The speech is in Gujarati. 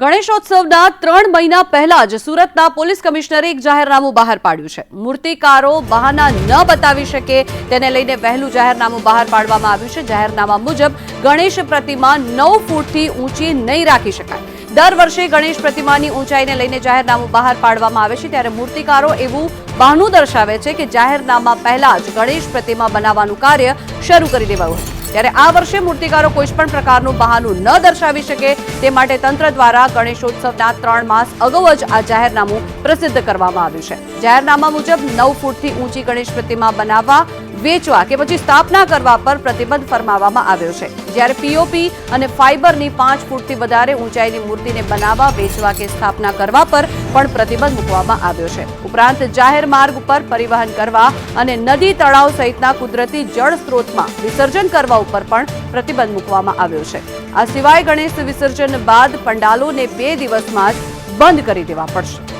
ગણેશોત્સવના ત્રણ મહિના પહેલા જ સુરતના પોલીસ કમિશનરે એક જાહેરનામું બહાર પાડ્યું છે. મૂર્તિકારો બહાના ન બતાવી શકે તેને લઈને વહેલું જાહેરનામું બહાર પાડવામાં આવ્યું છે. જાહેરનામા મુજબ ગણેશ પ્રતિમા નવ ફૂટથી ઊંચી નહીં રાખી શકાય. દર વર્ષે ગણેશ પ્રતિમાની ઊંચાઈને લઈને જાહેરનામું બહાર પાડવામાં આવે છે ત્યારે મૂર્તિકારો એવું બહાનું દર્શાવે છે કે જાહેરનામા પહેલા જ ગણેશ પ્રતિમા બનાવવાનું કાર્ય શરૂ કરી દેવાયું હતું. ત્યારે આ વર્ષે મૂર્તિકારો કોઈ પણ પ્રકારનું બહાનું ન દર્શાવી શકે તે માટે તંત્ર દ્વારા ગણેશોત્સવના ત્રણ માસ અગાઉ જ આ જાહેરનામું પ્રસિદ્ધ કરવામાં આવ્યું છે. જાહેરનામા મુજબ નવ ફૂટથી ઊંચી ગણેશ પ્રતિમા બનાવવા વેચવા કે પછી સ્થાપના કરવા પર પ્રતિબંધ ફરમાવવામાં આવ્યો છે. જ્યારે પીઓપી અને ફાઇબરની પાંચ ફૂટથી વધારે ઊંચાઈની મૂર્તિને બનાવવા, વેચવા કે સ્થાપના કરવા પર પણ પ્રતિબંધ મૂકવામાં આવ્યો છે. ઉપરાંત જાહેર માર્ગ ઉપર પરિવહન કરવા અને નદી તળાવ સહિતના કુદરતી જળ સ્ત્રોતમાં વિસર્જન કરવા ઉપર પણ પ્રતિબંધ મૂકવામાં આવ્યો છે. આ સિવાય ગણેશ વિસર્જન બાદ પંડાલોને બે દિવસમાં જ બંધ કરી દેવા પડશે.